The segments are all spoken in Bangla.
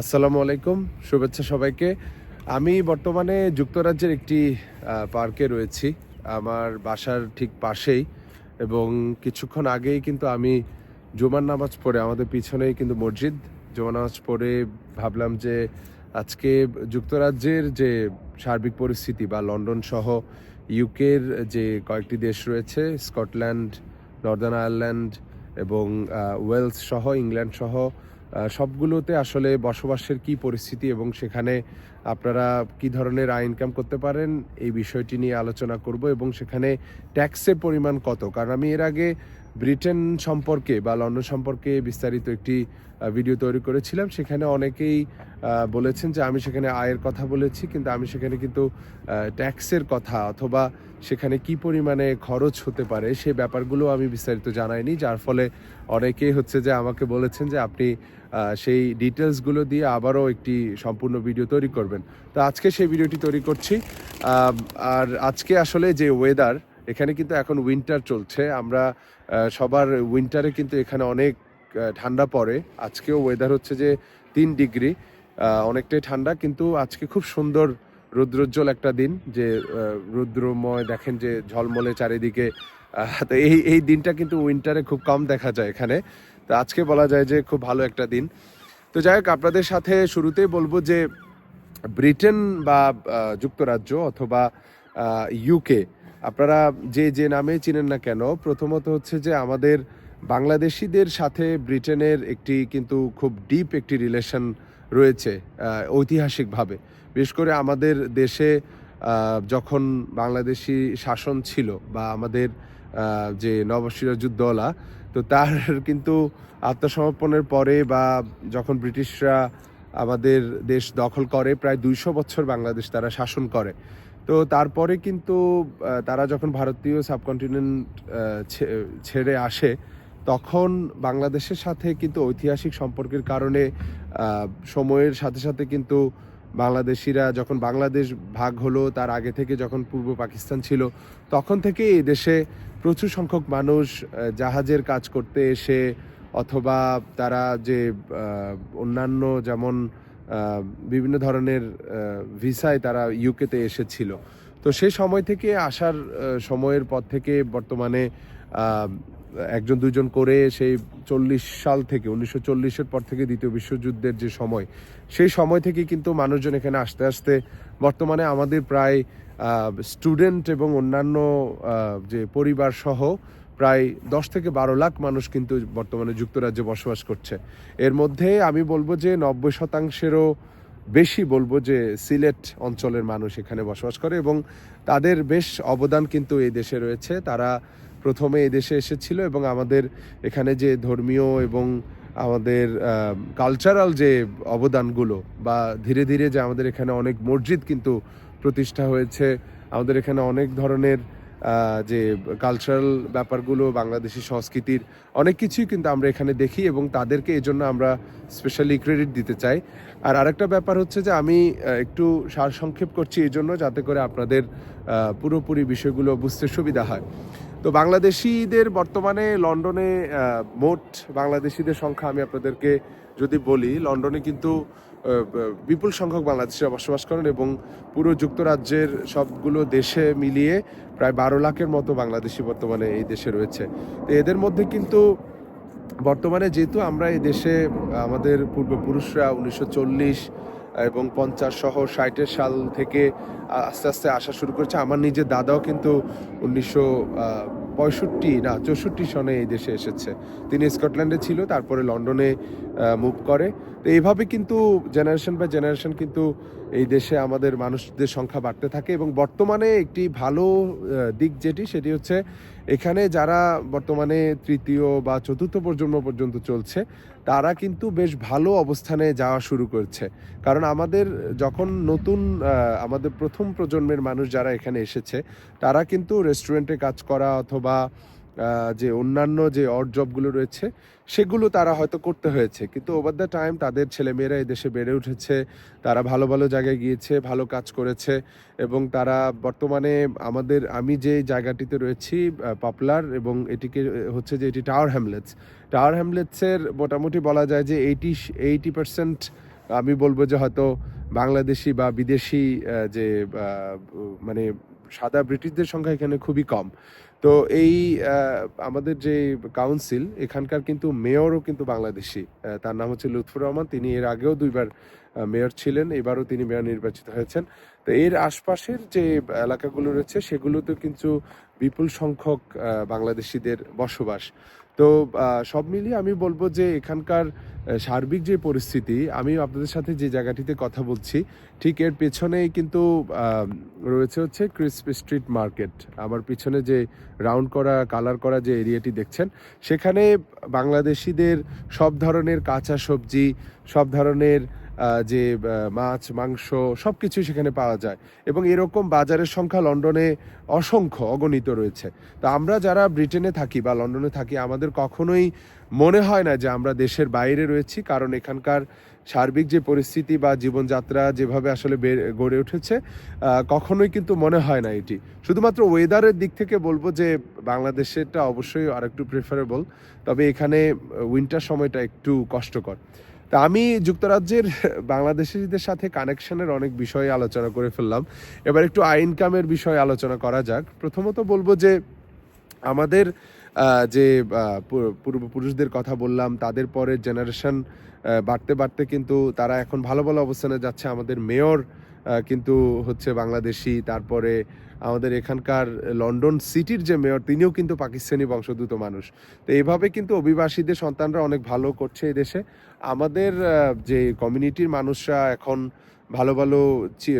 আসসালামু আলাইকুম, শুভেচ্ছা সবাইকে। আমি বর্তমানে যুক্তরাজ্যের একটি পার্কে রয়েছি। আমার বাসার ঠিক পাশেই এবং কিছুক্ষণ আগেই কিন্তু আমি জুমার নামাজ পড়ে, আমাদের পিছনেই কিন্তু মসজিদ। জুমার নামাজ পড়ে ভাবলাম যে আজকে যুক্তরাজ্যের যে সার্বিক পরিস্থিতি বা লন্ডন সহ ইউকের যে কয়েকটি দেশ রয়েছে, স্কটল্যান্ড, নর্দার্ন আয়ারল্যান্ড এবং ওয়েলস সহ, ইংল্যান্ড সহ সবগুলোতে আসলে বসবাসের কি পরিস্থিতি এবং সেখানে আপনারা কি ধরনের আয় ইনকাম করতে পারেন, এই বিষয়টি নিয়ে আলোচনা করব এবং সেখানে ট্যাক্সের পরিমাণ কত? কারণ আমি এর আগে ব্রিটেন সম্পর্কে বা লন্ডন সম্পর্কে বিস্তারিত একটি ভিডিও তৈরি করেছিলাম। সেখানে অনেকেই বলেছেন যে আমি সেখানে আয়ের কথা বলেছি, কিন্তু আমি সেখানে কিন্তু ট্যাক্সের কথা অথবা সেখানে কি পরিমাণে খরচ হতে পারে সে ব্যাপারগুলো আমি বিস্তারিত জানাইনি। যার ফলে অনেকেই হচ্ছে যে আমাকে বলেছেন যে আপনি সেই ডিটেলসগুলো দিয়ে আবারও একটি সম্পূর্ণ ভিডিও তৈরি করবেন। তো আজকে সেই ভিডিওটি তৈরি করছি। আর আজকে আসলে যে ওয়েদার এখানে কিন্তু এখন উইন্টার চলছে। আমরা সবার উইন্টারে কিন্তু এখানে অনেক ঠান্ডা পড়ে। আজকেও ওয়েদার হচ্ছে যে তিন ডিগ্রি অনেকটাই ঠান্ডা। কিন্তু আজকে খুব সুন্দর রৌদ্রোজ্জ্বল একটা দিন যে রৌদ্রময়, দেখেন যে ঝলমলে চারিদিকে। তো এই এই দিনটা কিন্তু উইন্টারে খুব কম দেখা যায় এখানে। তো আজকে বলা যায় যে খুব ভালো একটা দিন। তো যাই হোক, আপনাদের সাথে শুরুতেই বলব যে ব্রিটেন বা যুক্তরাজ্য অথবা ইউকে আপনারা যে যে নামে চিনেন না কেন, প্রথমত হচ্ছে যে আমাদের বাংলাদেশিদের সাথে ব্রিটেনের একটি কিন্তু খুব ডিপ একটি রিলেশন রয়েছে ঐতিহাসিকভাবে। বিশেষ করে আমাদের দেশে যখন বাংলাদেশি শাসন ছিল বা আমাদের যে নবসিরাজুদ্দৌলা তো তার কিন্তু আত্মসমর্পণের পরে বা যখন ব্রিটিশরা আমাদের দেশ দখল করে, প্রায় দুইশো বছর বাংলাদেশ তারা শাসন করে। তো তারপরে কিন্তু তারা যখন ভারতীয় সাবকন্টিনেন্ট ছেড়ে আসে, তখন বাংলাদেশের সাথে কিন্তু ঐতিহাসিক সম্পর্কের কারণে সময়ের সাথে সাথে কিন্তু বাংলাদেশিরা যখন বাংলাদেশ ভাগ হলো, তার আগে থেকে যখন পূর্ব পাকিস্তান ছিল, তখন থেকে এই দেশে প্রচুর সংখ্যক মানুষ জাহাজের কাজ করতে এসে অথবা তারা যে অন্যান্য যেমন বিভিন্ন ধরনের ভিসায় তারা ইউকেতে এসেছিল। তো সে সময় থেকে আসার সময়ের পর থেকে বর্তমানে একজন দুজন করে সেই চল্লিশ সাল থেকে, উনিশশো চল্লিশের পর থেকে দ্বিতীয় বিশ্বযুদ্ধের যে সময়, সেই সময় থেকে কিন্তু মানুষজন এখানে আসতে আসতে বর্তমানে আমাদের প্রায় স্টুডেন্ট এবং অন্যান্য যে পরিবার সহ প্রায় দশ থেকে বারো লাখ মানুষ কিন্তু বর্তমানে যুক্তরাজ্যে বসবাস করছে। এর মধ্যে আমি বলব যে নব্বই শতাংশেরও বেশি বলব যে সিলেট অঞ্চলের মানুষ এখানে বসবাস করে এবং তাদের বেশ অবদান কিন্তু এই দেশে রয়েছে। তারা প্রথমে এই দেশে এসেছিল এবং আমাদের এখানে যে ধর্মীয় এবং আমাদের কালচারাল যে অবদানগুলো বা ধীরে ধীরে যে আমাদের এখানে অনেক মসজিদ কিন্তু প্রতিষ্ঠা হয়েছে। আমাদের এখানে অনেক ধরনের যে কালচারাল ব্যাপারগুলো, বাংলাদেশি সংস্কৃতির অনেক কিছুই কিন্তু আমরা এখানে দেখি এবং তাদেরকে এই জন্য আমরা স্পেশালি ক্রেডিট দিতে চাই। আর আরেকটা ব্যাপার হচ্ছে যে আমি একটু সারসংক্ষেপ করছি এই জন্য যাতে করে আপনাদের পুরোপুরি বিষয়গুলো বুঝতে সুবিধা হয়। তো বাংলাদেশিদের বর্তমানে লন্ডনে মোট বাংলাদেশিদের সংখ্যা আমি আপনাদেরকে যদি বলি, লন্ডনে কিন্তু বিপুল সংখ্যক বাংলাদেশিরা বসবাস করেন এবং পুরো যুক্তরাজ্যের সবগুলো দেশে মিলিয়ে প্রায় বারো লাখের মতো বাংলাদেশি বর্তমানে এই দেশে রয়েছে। তো এদের মধ্যে কিন্তু বর্তমানে যেহেতু আমরা এই দেশে, আমাদের পূর্বপুরুষরা উনিশশো চল্লিশ এবং পঞ্চাশ সহ ষাটের সাল থেকে আস্তে আস্তে আসা শুরু করেছে। আমার নিজের দাদাও কিন্তু উনিশশো পঁয়ষট্টি, না, চৌষট্টি সনে এই দেশে এসেছে। তিনি স্কটল্যান্ডে ছিল, তারপরে লন্ডনে মুভ করে। তো এইভাবে কিন্তু জেনারেশন বাই জেনারেশন কিন্তু এই দেশে আমাদের মানুষদের সংখ্যা বাড়তে থাকে এবং বর্তমানে একটি ভালো দিক যেটি, সেটি হচ্ছে এখানে যারা বর্তমানে তৃতীয় বা চতুর্থ প্রজন্ম পর্যন্ত চলছে, তারা কিন্তু বেশ ভালো অবস্থানে যাওয়া শুরু করছে। কারণ আমাদের যখন নতুন আমাদের প্রথম প্রজন্মের মানুষ যারা এখানে এসেছে, তারা কিন্তু রেস্টুরেন্টে কাজ করা অথবা যে অন্যান্য যে অড জবগুলো রয়েছে, সেগুলো তারা হয়তো করতে হয়েছে। কিন্তু ওভার দ্য টাইম তাদের ছেলেমেয়েরা দেশে বেড়ে উঠেছে, তারা ভালো ভালো জায়গায় গিয়েছে, ভালো কাজ করেছে এবং তারা বর্তমানে আমাদের, আমি যে জায়গাটিতে রয়েছি পপুলার এবং এটিকে হচ্ছে যে এটি টাওয়ার হ্যামলেটস টাওয়ার হ্যামলেটসের মোটামুটি বলা যায় যে এইটি এইটি পার্সেন্ট আমি বলব যে হয়তো বাংলাদেশি বা বিদেশি যে মানে সাদা ব্রিটিশদের সংখ্যা এখানে খুবই কম। তো এই আমাদের যে কাউন্সিল এখানকার কিন্তু মেয়রও কিন্তু বাংলাদেশি। তার নাম হচ্ছে লুৎফুর রহমান। তিনি এর আগেও দুইবার মেয়র ছিলেন, এবারও তিনি মেয়র নির্বাচিত হয়েছেন। তো এর আশপাশের যে এলাকাগুলো রয়েছে, সেগুলোতে কিন্তু বিপুল সংখ্যক বাংলাদেশিদের বসবাস। তো সব মিলিয়ে আমি বলব যে এখানকার সার্বিক যে পরিস্থিতি, আমি আপনাদের সাথে যে জায়গাটিতে কথা বলছি, ঠিক এর পেছনেই কিন্তু রয়েছে হচ্ছে ক্রিসপ স্ট্রিট মার্কেট আমার পিছনে যে রাউন্ড করা কালার করা যে এরিয়াটি দেখছেন, সেখানে বাংলাদেশিদের সব ধরনের কাঁচা সবজি, সব ধরনের যে মাছ, মাংস সব কিছুই সেখানে পাওয়া যায়। এবং এরকম বাজারের সংখ্যা লন্ডনে অসংখ্য অগণিত রয়েছে। তো আমরা যারা ব্রিটেনে থাকি বা লন্ডনে থাকি, আমাদের কখনোই মনে হয় না যে আমরা দেশের বাইরে রয়েছি। কারণ এখানকার সার্বিক যে পরিস্থিতি বা জীবনযাত্রা যেভাবে আসলে গড়ে উঠেছে কখনোই কিন্তু মনে হয় না এটি। শুধুমাত্র ওয়েদারের দিক থেকে বলব যে, বাংলাদেশেরটা অবশ্যই আরেকটু প্রেফারেবল তবে এখানে উইন্টার সময়টা একটু কষ্টকর। তা আমি যুক্তরাজ্যের বাংলাদেশিদের সাথে কানেকশনের অনেক বিষয়ে আলোচনা করে ফেললাম। এবার একটু আই ইনকামের বিষয়ে আলোচনা করা যাক। প্রথমত বলব যে, আমাদের যে পূর্বপুরুষদের কথা বললাম, তাদের পরের জেনারেশন বাড়তে বাড়তে কিন্তু তারা এখন ভালো ভালো অবস্থানে যাচ্ছে। আমাদের মেয়র কিন্তু হচ্ছে বাংলাদেশি, তারপরে আমাদের এখানকার লন্ডন সিটির যে মেয়র, তিনিও কিন্তু পাকিস্তানি বংশোদ্ভূত মানুষ। তো এইভাবে কিন্তু অভিবাসীদের সন্তানরা অনেক ভালো করছে এই দেশে। আমাদের যে কমিউনিটির মানুষরা এখন ভালো ভালো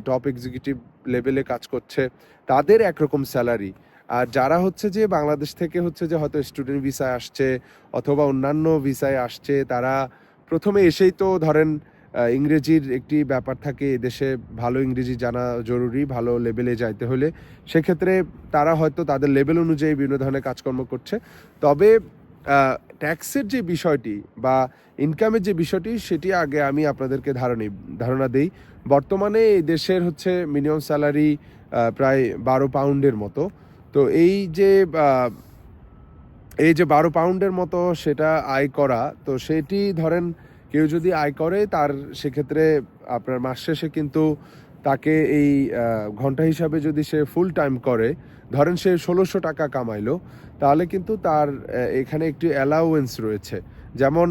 টপ এক্সিকিউটিভ লেভেলে কাজ করছে, তাদের একরকম স্যালারি আর যারা হচ্ছে যে বাংলাদেশ থেকে হচ্ছে যে হয়তো স্টুডেন্ট ভিসায় আসছে অথবা অন্যান্য ভিসায় আসছে, তারা প্রথমে এসেই তো ধরেন ইংরেজির একটি ব্যাপার থাকে দেশে ভালো ইংরেজি জানা জরুরি, ভালো লেভেলে যাইতে হলে। সেক্ষেত্রে তারা হয়তো তাদের লেভেল অনুযায়ী বিভিন্ন ধরনের কাজকর্ম করছে। তবে ট্যাক্সের যে বিষয়টি বা ইনকামের যে বিষয়টি, সেটি আগে আমি আপনাদেরকে ধারণী, ধারণা দেই। বর্তমানে এই দেশের হচ্ছে মিনিমাম স্যালারি প্রায় বারো পাউন্ডের মতো। তো এই যে এই যে বারো পাউন্ডের মতো সেটা আয় করা, তো সেটি ধরেন কেউ যদি আয় করে, তার সেক্ষেত্রে আপনার মাস শেষে কিন্তু তাকে এই ঘণ্টা হিসাবে যদি সে ফুল টাইম করে, ধরেন সে ষোলোশো টাকা কামাইলো, তাহলে কিন্তু তার এখানে একটি অ্যালাউয়েন্স রয়েছে। যেমন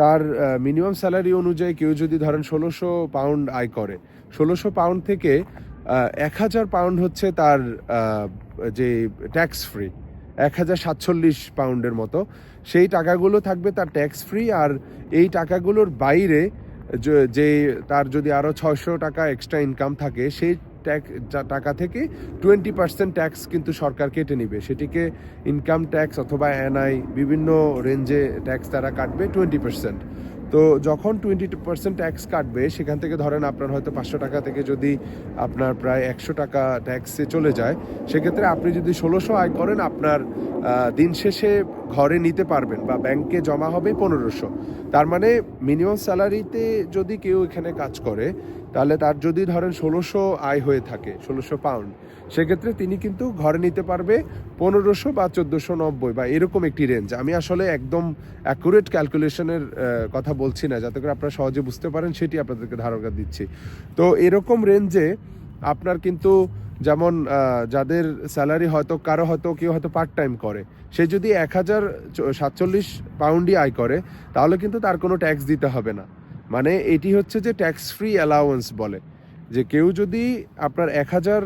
তার মিনিমাম স্যালারি অনুযায়ী কেউ যদি ধরেন ষোলোশো পাউন্ড আয় করে, ষোলোশো পাউন্ড থেকে এক হাজার পাউন্ড হচ্ছে তার যে ট্যাক্স ফ্রি এক হাজার সাতচল্লিশ পাউন্ডের মতো। সেই টাকাগুলো থাকবে তার ট্যাক্স ফ্রি আর এই টাকাগুলোর বাইরে যে- তার যদি আরও ছয়শো টাকা এক্সট্রা ইনকাম থাকে, সেই ট্যাক্স টাকা থেকে টোয়েন্টি পার্সেন্ট ট্যাক্স কিন্তু সরকার কেটে নিবে। সেটিকে ইনকাম ট্যাক্স অথবা এনআই বিভিন্ন রেঞ্জে ট্যাক্স তারা কাটবে টোয়েন্টি পার্সেন্ট তো যখন টোয়েন্টি পার্সেন্ট ট্যাক্স কাটবে, সেখান থেকে ধরেন আপনার হয়তো পাঁচশো টাকা থেকে যদি আপনার প্রায় একশো টাকা ট্যাক্সে চলে যায়, সেক্ষেত্রে আপনি যদি ষোলোশো আয় করেন, আপনার দিন শেষে ঘরে নিতে পারবেন বা ব্যাংকে জমা হবে পনেরোশো। তার মানে মিনিমাম স্যালারিতে যদি কেউ এখানে কাজ করে তাহলে তার যদি ধরেন ষোলোশো আয় হয়ে থাকে, ষোলোশো পাউন্ড সেক্ষেত্রে তিনি কিন্তু ঘরে নিতে পারবে পনেরোশো বা চোদ্দোশো নব্বই বা এরকম একটি রেঞ্জ আমি আসলে একদম অ্যাকুরেট ক্যালকুলেশনের কথা বলছি না, যাতে করে আপনারা সহজে বুঝতে পারেন, সেটি আপনাদেরকে ধারণা দিচ্ছি। তো এরকম রেঞ্জে আপনার কিন্তু যেমন যাদের স্যালারি হয়তো, কারও হয়তো, কেউ হয়তো পার্ট টাইম করে, সে যদি এক হাজার সাতচল্লিশ পাউন্ডই আয় করে, তাহলে কিন্তু তার কোনো ট্যাক্স দিতে হবে না। মানে এটি হচ্ছে যে ট্যাক্স ফ্রি অ্যালাউয়েন্স বলে, যে কেউ যদি আপনার এক হাজার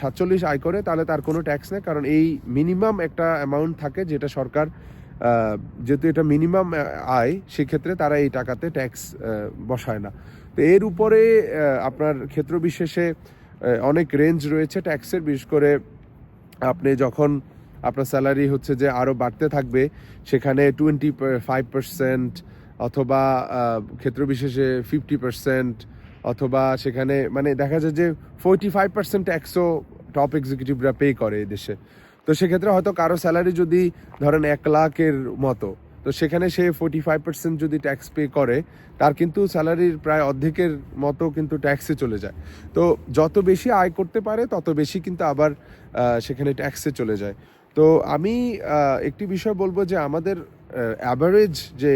সাতচল্লিশ আয় করে, তাহলে তার কোনো ট্যাক্স নেই, কারণ এই মিনিমাম একটা অ্যামাউন্ট থাকে যেটা সরকার যেহেতু এটা মিনিমাম আয়, সেক্ষেত্রে তারা এই টাকাতে ট্যাক্স বসায় না। তো এর উপরে আপনার ক্ষেত্র বিশেষে অনেক রেঞ্জ রয়েছে ট্যাক্সের বিশেষ করে আপনি যখন আপনার স্যালারি হচ্ছে যে আরও বাড়তে থাকবে, সেখানে টোয়েন্টি ফাইভ পার্সেন্ট অথবা আহ, ক্ষেত্র বিশেষে ফিফটি পার্সেন্ট অথবা সেখানে মানে দেখা যায় যে ফোরটি ফাইভ পার্সেন্ট ট্যাক্সও টপ এক্সিকিউটিভরা পে করে দেশে। তো সেক্ষেত্রে হয়তো কারও স্যালারি যদি ধরেন এক লাখের মতো তো সেখানে সে ফোর্টি ফাইভ পার্সেন্ট যদি ট্যাক্স পে করে তার কিন্তু স্যালারির প্রায় অর্ধেকের মতো কিন্তু ট্যাক্সে চলে যায়। তো যত বেশি আয় করতে পারে তত বেশি কিন্তু আবার সেখানে ট্যাক্সে চলে যায়। তো আমি একটি বিষয় বলব যে আমাদের অ্যাভারেজ যে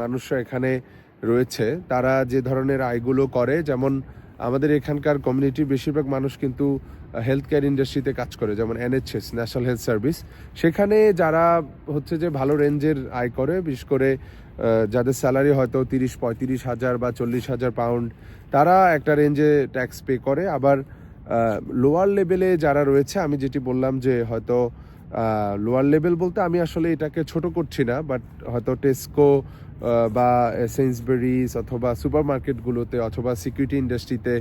মানুষরা এখানে রয়েছে, তারা যে ধরনের আয়গুলো করে, যেমন আমাদের এখানকার কমিউনিটির বেশিরভাগ মানুষ কিন্তু হেলথ কেয়ার ইন্ডাস্ট্রিতে কাজ করে, যেমন এনএচএস ন্যাশনাল হেলথ সার্ভিস সেখানে যারা হচ্ছে যে ভালো রেঞ্জের আয় করে, বিশেষ করে যাদের স্যালারি হয়তো তিরিশ, পঁয়ত্রিশ হাজার বা চল্লিশ হাজার পাউন্ড তারা একটা রেঞ্জে ট্যাক্স পে করে। আবার লোয়ার লেভেলে যারা রয়েছে, আমি যেটি বললাম যে হয়তো লোয়ার লেভেল বলতে আমি আসলে এটাকে ছোট করছি না বাট হয়তো টেস্কো বা সেন্সবেরিজ অথবা সুপার মার্কেটগুলোতে অথবা সিকিউরিটি ইন্ডাস্ট্রিতে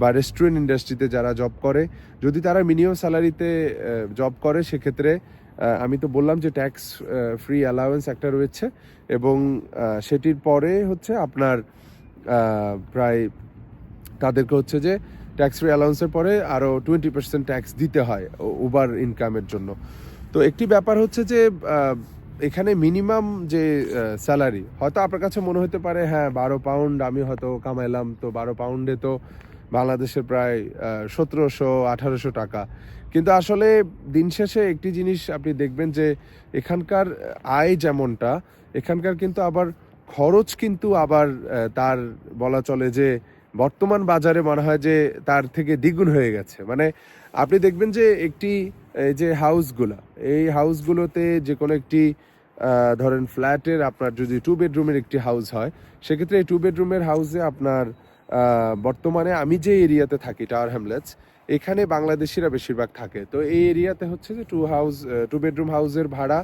বা রেস্টুরেন্ট ইন্ডাস্ট্রিতে যারা জব করে, যদি তারা মিনিমাম স্যালারিতে জব করে, সেক্ষেত্রে আমি তো বললাম যে ট্যাক্স ফ্রি অ্যালাউয়েন্স একটা রয়েছে এবং সেটির পরে হচ্ছে আপনার প্রায় তাদেরকে হচ্ছে যে ট্যাক্স ফ্রি অ্যালাউন্সের পরে আরও টোয়েন্টি পার্সেন্ট ট্যাক্স দিতে হয় উবার ইনকামের জন্য। তো একটি ব্যাপার হচ্ছে যে এখানে মিনিমাম যে স্যালারি, হয়তো আপনার কাছে মনে হতে পারে হ্যাঁ বারো পাউন্ড আমি হয়তো কামাইলাম, তো বারো পাউন্ডে তো বাংলাদেশে প্রায় সতেরোশো, আঠারোশো টাকা। কিন্তু আসলে দিন শেষে একটি জিনিস আপনি দেখবেন যে, এখানকার আয় যেমনটা, এখানকার কিন্তু আবার খরচ কিন্তু আবার তার বলা চলে যে, বর্তমান বাজারে মনে হয় যে, তার থেকে দ্বিগুণ হয়ে গেছে। মানে আপনি দেখবেন যে একটি, এই যে হাউসগুলো, এই হাউসগুলোতে যে কোনো একটি ধরেন ফ্ল্যাটের আপনার যদি টু বেডরুমের একটি হাউস হয়, সেক্ষেত্রে এই টু বেডরুমের হাউসে আপনার বর্তমানে আমি যে এরিয়াতে থাকি টাওয়ার হ্যামলেটস এখানে বাংলাদেশিরা বেশিরভাগ থাকে। তো এই এরিয়াতে হচ্ছে যে টু হাউস টু বেডরুম হাউসের ভাড়া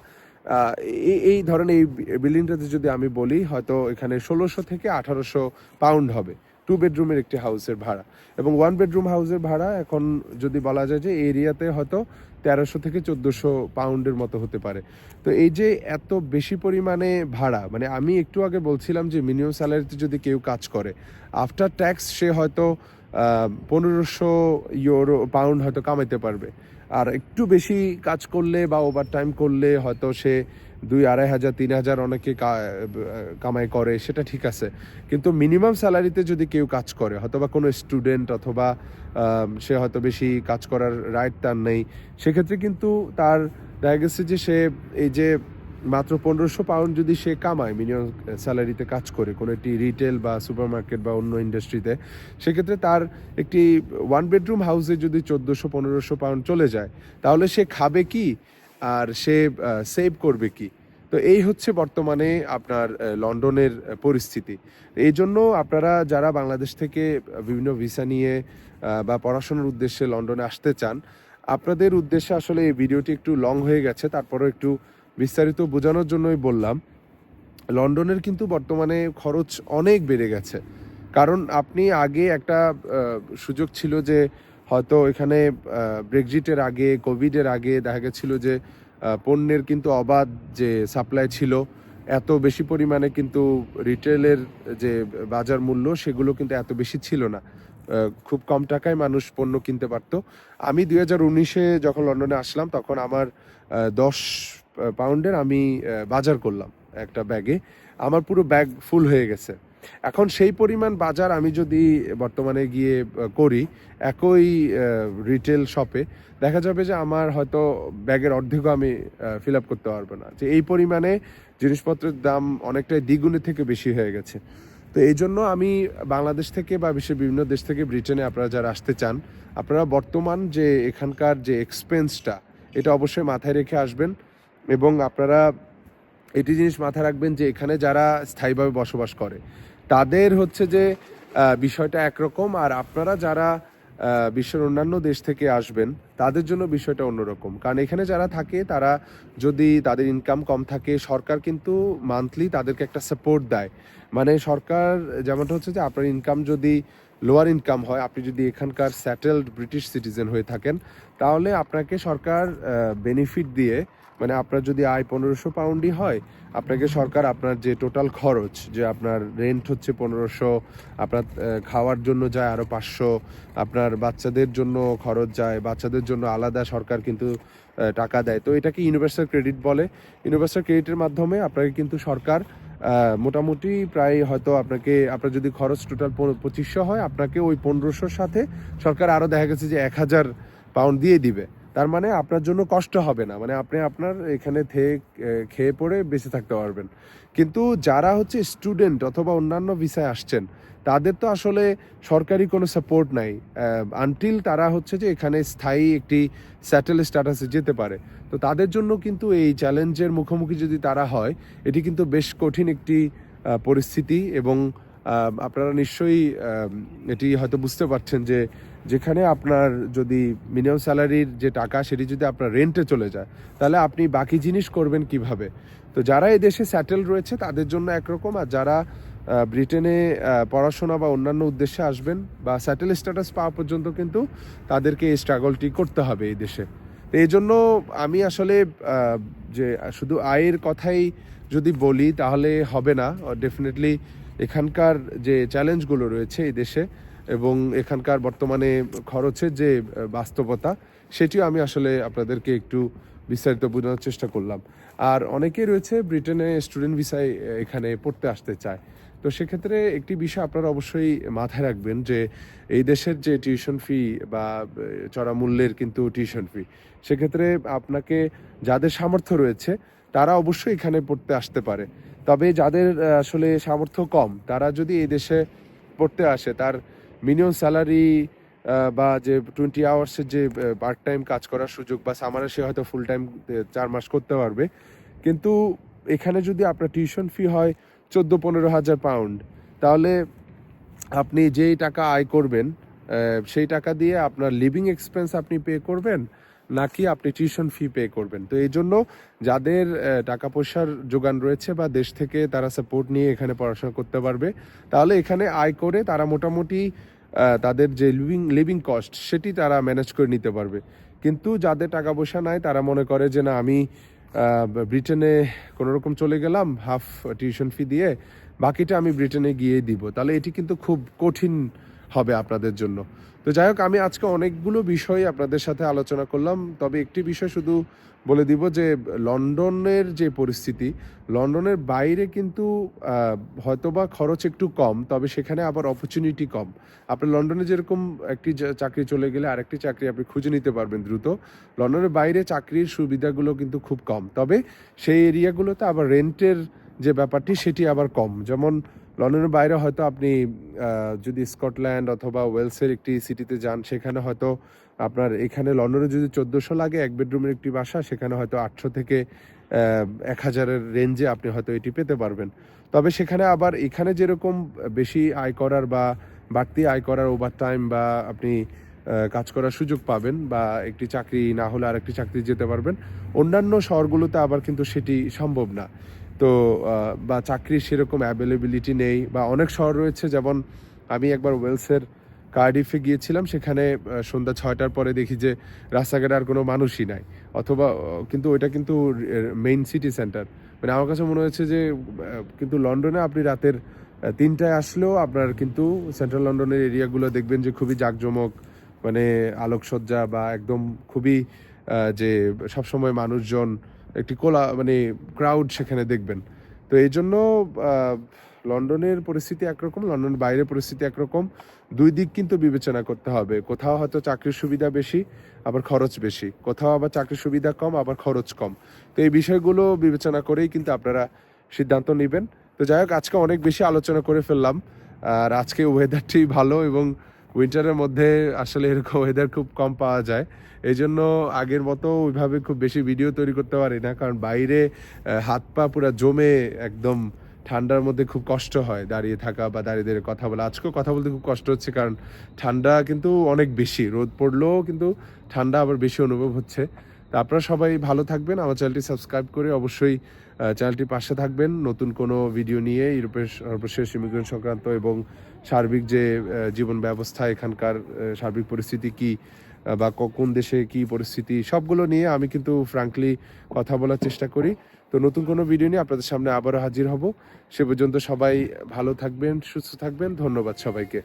এই এই এই বিল্ডিংটাতে যদি আমি বলি, হয়তো এখানে ষোলোশো থেকে আঠারোশো পাউন্ড হবে। টু বেডরুমের একটি হাউসের ভাড়া। এবং ওয়ান বেডরুম হাউসের ভাড়া এখন যদি বলা যায় যে এরিয়াতে হয়তো তেরোশো থেকে চোদ্দোশো পাউন্ডের মতো হতে পারে। তো এই যে এত বেশি পরিমাণে ভাড়া মানে আমি একটু আগে বলছিলাম যে মিনিমাম স্যালারিতে যদি কেউ কাজ করে আফটার ট্যাক্স সে হয়তো পনেরোশো ইউরো পাউন্ড হয়তো কামাইতে পারবে। আর একটু বেশি কাজ করলে বা ওভার টাইম করলে হয়তো সে দুই আড়াই হাজার, তিন হাজার অনেকে কামাই করে, সেটা ঠিক আছে। কিন্তু মিনিমাম স্যালারিতে যদি কেউ কাজ করে হয়তো বা কোনো স্টুডেন্ট অথবা সে হয়তো বেশি কাজ করার রাইট তার নেই, সেক্ষেত্রে কিন্তু তার দেখা গেছে যে সে, এই যে মাত্র পনেরোশো পাউন্ড যদি সে কামায় মিনিমাম স্যালারিতে কাজ করে, কোনো একটি রিটেল বা সুপার মার্কেট বা অন্য ইন্ডাস্ট্রিতে, সেক্ষেত্রে তার একটি ওয়ান বেডরুম হাউসে যদি চোদ্দোশো, পনেরোশো পাউন্ড চলে যায়, তাহলে সে খাবে কি? আর সে সেভ করবে কি? তো এই হচ্ছে বর্তমানে আপনার লন্ডনের পরিস্থিতি। এই জন্য আপনারা যারা বাংলাদেশ থেকে বিভিন্ন ভিসা নিয়ে বা পড়াশোনার উদ্দেশ্যে লন্ডনে আসতে চান, আপনাদের উদ্দেশ্যে আসলে এই ভিডিওটি একটু লং হয়ে গেছে। তারপরেও একটু বিস্তারিত বোঝানোর জন্যই বললাম, লন্ডনের কিন্তু বর্তমানে খরচ অনেক বেড়ে গেছে। কারণ আপনি আগে একটা সুযোগ ছিল যে হয়তো এখানে ব্রেক্সিটের আগে কোভিডের আগে দেখা গেছিল যে পণ্যের কিন্তু অবাধ যে সাপ্লাই ছিল, এত বেশি পরিমাণে কিন্তু রিটেলের যে বাজার মূল্য সেগুলো কিন্তু এত বেশি ছিল না। খুব কম টাকায় মানুষ পণ্য কিনতে পারতো। আমি দুই হাজার উনিশে যখন লন্ডনে আসলাম, তখন আমার দশ পাউন্ডের আমি বাজার করলাম একটা ব্যাগে আমার পুরো ব্যাগ ফুল হয়ে গেছে। এখন সেই পরিমাণ বাজার আমি যদি বর্তমানে গিয়ে করি, একই রিটেল শপে দেখা যাবে যে আমার হয়তো ব্যাগের অর্ধেকও আমি ফিল আপ করতে পারব না। যে এই পরিমাণে জিনিসপত্রের দাম অনেকটাই দ্বিগুণের থেকে বেশি হয়ে গেছে। তো এই জন্য আমি বাংলাদেশ থেকে বা বিশ্বের বিভিন্ন দেশ থেকে ব্রিটেনে আপনারা যারা আসতে চান, আপনারা বর্তমান যে এখানকার যে এক্সপেন্সটা এটা অবশ্যই মাথায় রেখে আসবেন এবং আপনারা এটি জিনিস মাথায় রাখবেন যে এখানে যারা স্থায়ীভাবে বসবাস করে তাদের হচ্ছে যে বিষয়টা একরকম। আর আপনারা যারা বিশ্বের অন্যান্য দেশ থেকে আসবেন, তাদের জন্য বিষয়টা অন্যরকম। কারণ এখানে যারা থাকে, তারা যদি তাদের ইনকাম কম থাকে, সরকার কিন্তু মান্থলি তাদেরকে একটা সাপোর্ট দেয়। মানে সরকার যেমনটা হচ্ছে যে, আপনার ইনকাম যদি লোয়ার ইনকাম হয়, আপনি যদি এখানকার স্যাটেলড ব্রিটিশ সিটিজেন হয়ে থাকেন, তাহলে আপনাকে সরকার বেনিফিট দিয়ে মানে আপনার যদি আয় পনেরোশো পাউন্ডই হয়, আপনাকে সরকার আপনার যে টোটাল খরচ, যে আপনার রেন্ট হচ্ছে পনেরোশো, আপনার খাওয়ার জন্য যায় আরও পাঁচশো, আপনার বাচ্চাদের জন্য খরচ যায়, বাচ্চাদের জন্য আলাদা সরকার কিন্তু টাকা দেয়। তো এটাকে ইউনিভার্সাল ক্রেডিট বলে। ইউনিভার্সাল ক্রেডিটের মাধ্যমে আপনাকে কিন্তু সরকার মোটামুটি প্রায় হয়তো আপনাকে, আপনার যদি খরচ টোটাল পঁচিশশো হয়, আপনাকে ওই পনেরোশোর সাথে সরকার আরও দেখা গেছে যে এক হাজার পাউন্ড দিয়ে দিবে। তার মানে আপনার জন্য কষ্ট হবে না। মানে আপনি আপনার এখানে খেয়ে পড়ে বেঁচে থাকতে পারবেন। কিন্তু যারা হচ্ছে স্টুডেন্ট অথবা অন্যান্য ভিসায় আসছেন, তাদের তো আসলে সরকারি কোনো সাপোর্ট নাই আনটিল তারা হচ্ছে যে এখানে স্থায়ী একটি স্যাটেল স্ট্যাটাসে যেতে পারে। তো তাদের জন্য কিন্তু এই চ্যালেঞ্জের মুখোমুখি যদি তারা হয়, এটি কিন্তু বেশ কঠিন একটি পরিস্থিতি এবং আপনারা নিশ্চয়ই এটি হয়তো বুঝতে পারছেন যে যেখানে আপনার যদি মিনিমাম স্যালারির যে টাকা, সেটি যদি আপনার রেন্টে চলে যায়, তাহলে আপনি বাকি জিনিস করবেন কীভাবে? তো যারা এই দেশে স্যাটেল রয়েছে, তাদের জন্য একরকম। আর যারা ব্রিটেনে পড়াশোনা বা অন্যান্য উদ্দেশ্যে আসবেন বা স্যাটেল স্ট্যাটাস পাওয়া পর্যন্ত কিন্তু তাদেরকে এই স্ট্রাগলটি করতে হবে এই দেশে। তো এই জন্য আমি আসলে যে শুধু আয়ের কথাই যদি বলি, তাহলে হবে না। ডেফিনেটলি এখানকার যে চ্যালেঞ্জগুলো রয়েছে এই দেশে এবং এখানকার বর্তমানে খরচের যে বাস্তবতা, সেটিও আমি আসলে আপনাদেরকে একটু বিস্তারিত বোঝানোর চেষ্টা করলাম। আর অনেকেই রয়েছে ব্রিটেনে স্টুডেন্ট ভিসায় এখানে পড়তে আসতে চায়। তো সেক্ষেত্রে একটি বিষয় আপনারা অবশ্যই মাথায় রাখবেন যে, এই দেশের যে টিউশন ফি বা চড়া মূল্যের কিন্তু টিউশন ফি, সেক্ষেত্রে আপনাকে যাদের সামর্থ্য রয়েছে, তারা অবশ্যই এখানে পড়তে আসতে পারে। তবে যাদের আসলে সামর্থ্য কম, তারা যদি এই দেশে পড়তে আসে, তার মিনিমাম স্যালারি বা যে টোয়েন্টি আওয়ার্সের যে পার্ট টাইম কাজ করার সুযোগ, বা সামারে সে হয়তো ফুল টাইম চার মাস করতে পারবে। কিন্তু এখানে যদি আপনার টিউশন ফি হয় চোদ্দ, পনেরো হাজার পাউন্ড তাহলে আপনি যেই টাকা আয় করবেন সেই টাকা দিয়ে আপনার লিভিং এক্সপেন্স আপনি পে করবেন নাকি আপনি টিউশন ফি পে করবেন? তো এই জন্য যাদের টাকা পয়সার যোগান রয়েছে বা দেশ থেকে তারা সাপোর্ট নিয়ে এখানে পড়াশোনা করতে পারবে, তাহলে এখানে আয় করে তারা মোটামুটি তাদের যে লিভিং লিভিং কস্ট সেটি তারা ম্যানেজ করে নিতে পারবে। কিন্তু যাদের টাকা পয়সা নাই, তারা মনে করে যে না, আমি ব্রিটেনে কোনো রকম চলে গেলাম হাফ টিউশন ফি দিয়ে, বাকিটা আমি ব্রিটেনে গিয়ে দিব। তাহলে এটি কিন্তু খুব কঠিন হবে আপনাদের জন্য। তো যাই হোক, আমি আজকে অনেকগুলো বিষয় আপনাদের সাথে আলোচনা করলাম। তবে একটি বিষয় শুধু বলে দিব যে, লন্ডনের যে পরিস্থিতি, লন্ডনের বাইরে কিন্তু হয়তোবা খরচ একটু কম, তবে সেখানে আবার অপরচুনিটি কম। আপনি লন্ডনে যেরকম একটি চাকরি চলে গেলে আরেকটি চাকরি আপনি খুঁজে নিতে পারবেন দ্রুত। লন্ডনের বাইরে চাকরির সুবিধাগুলো কিন্তু খুব কম। তবে সেই এরিয়াগুলোতে আবার রেন্টের যে ব্যাপারটি, সেটি আবার কম। যেমন লন্ডনের বাইরে হয়তো আপনি যদি স্কটল্যান্ড অথবা ওয়েলসের একটি সিটিতে যান, সেখানে হয়তো আপনার, এখানে লন্ডনে যদি চোদ্দোশো লাগে, এক বেডরুমের একটি বাসা, সেখানে হয়তো আটশো থেকে এক হাজারের রেঞ্জে আপনি হয়তো এটি পেতে পারবেন। তবে সেখানে আবার, এখানে যেরকম বেশি আয় করার বা বাড়তি আয় করার ওভার টাইম বা আপনি কাজ করার সুযোগ পাবেন বা একটি চাকরি না হলে আর একটি চাকরি যেতে পারবেন, অন্যান্য শহরগুলোতে আবার কিন্তু সেটি সম্ভব না। তো বা চাকরির সেরকম অ্যাভেলেবিলিটি নেই, বা অনেক শহর রয়েছে, যেমন আমি একবার ওয়েলসের কার্ডিফে গিয়েছিলাম, সেখানে সন্ধ্যা ছয়টার পরে দেখি যে রাস্তাঘাটে আর কোনো মানুষই নাই। অথবা কিন্তু ওইটা কিন্তু মেইন সিটি সেন্টার মানে আমার কাছে মনে হয়েছে যে কিন্তু লন্ডনে আপনি রাতের তিনটায় আসলেও আপনার কিন্তু সেন্ট্রাল লন্ডনের এরিয়াগুলো দেখবেন যে খুবই জাঁকজমক মানে আলোকসজ্জা বা একদম খুবই যে সবসময় মানুষজন একটি কোলা মানে ক্রাউড সেখানে দেখবেন। তো এই জন্য লন্ডনের পরিস্থিতি একরকম, লন্ডনের বাইরের পরিস্থিতি একরকম। দুই দিক কিন্তু বিবেচনা করতে হবে। কোথাও হয়তো চাকরির সুবিধা বেশি, আবার খরচ বেশি। কোথাও আবার চাকরির সুবিধা কম, আবার খরচ কম। তো এই বিষয়গুলো বিবেচনা করেই কিন্তু আপনারা সিদ্ধান্ত নেবেন। তো যাই হোক, আজকে অনেক বেশি আলোচনা করে ফেললাম। আর আজকে ওয়েদারটি ভালো এবং উইন্টারের মধ্যে আসলে এরকম ওয়েদার খুব কম পাওয়া যায়। এই জন্য আগের মতো ওইভাবে খুব বেশি ভিডিও তৈরি করতে পারি না, কারণ বাইরে হাত পা পুরো জমে একদম ঠান্ডার মধ্যে খুব কষ্ট হয় দাঁড়িয়ে থাকা বা দাঁড়িয়ে দাঁড়িয়ে কথা বলা। আজকেও কথা বলতে খুব কষ্ট হচ্ছে, কারণ ঠান্ডা কিন্তু অনেক বেশি। রোদ পড়লেও কিন্তু ঠান্ডা আবার বেশি অনুভব হচ্ছে। তা আপনারা সবাই ভালো থাকবেন। আমার চ্যানেলটি সাবস্ক্রাইব করে অবশ্যই আহ, চ্যানেলটির পাশে থাকবেন। নতুন কোনো ভিডিও নিয়ে ইউরোপের সর্বশেষ ইমিগ্রেশন সংক্রান্ত এবং সার্বিক যে জীবন ব্যবস্থা এখানকার সার্বিক পরিস্থিতি কি বা কোন দেশে কি পরিস্থিতি সবগুলো নিয়ে আমি কিন্তু ফ্রাঙ্কলি কথা বলার চেষ্টা করি। তো নতুন কোনো ভিডিও নিয়ে আপনাদের সামনে আবারও হাজির হব। সে পর্যন্ত সবাই ভালো থাকবেন সুস্থ থাকবেন। ধন্যবাদ সবাইকে।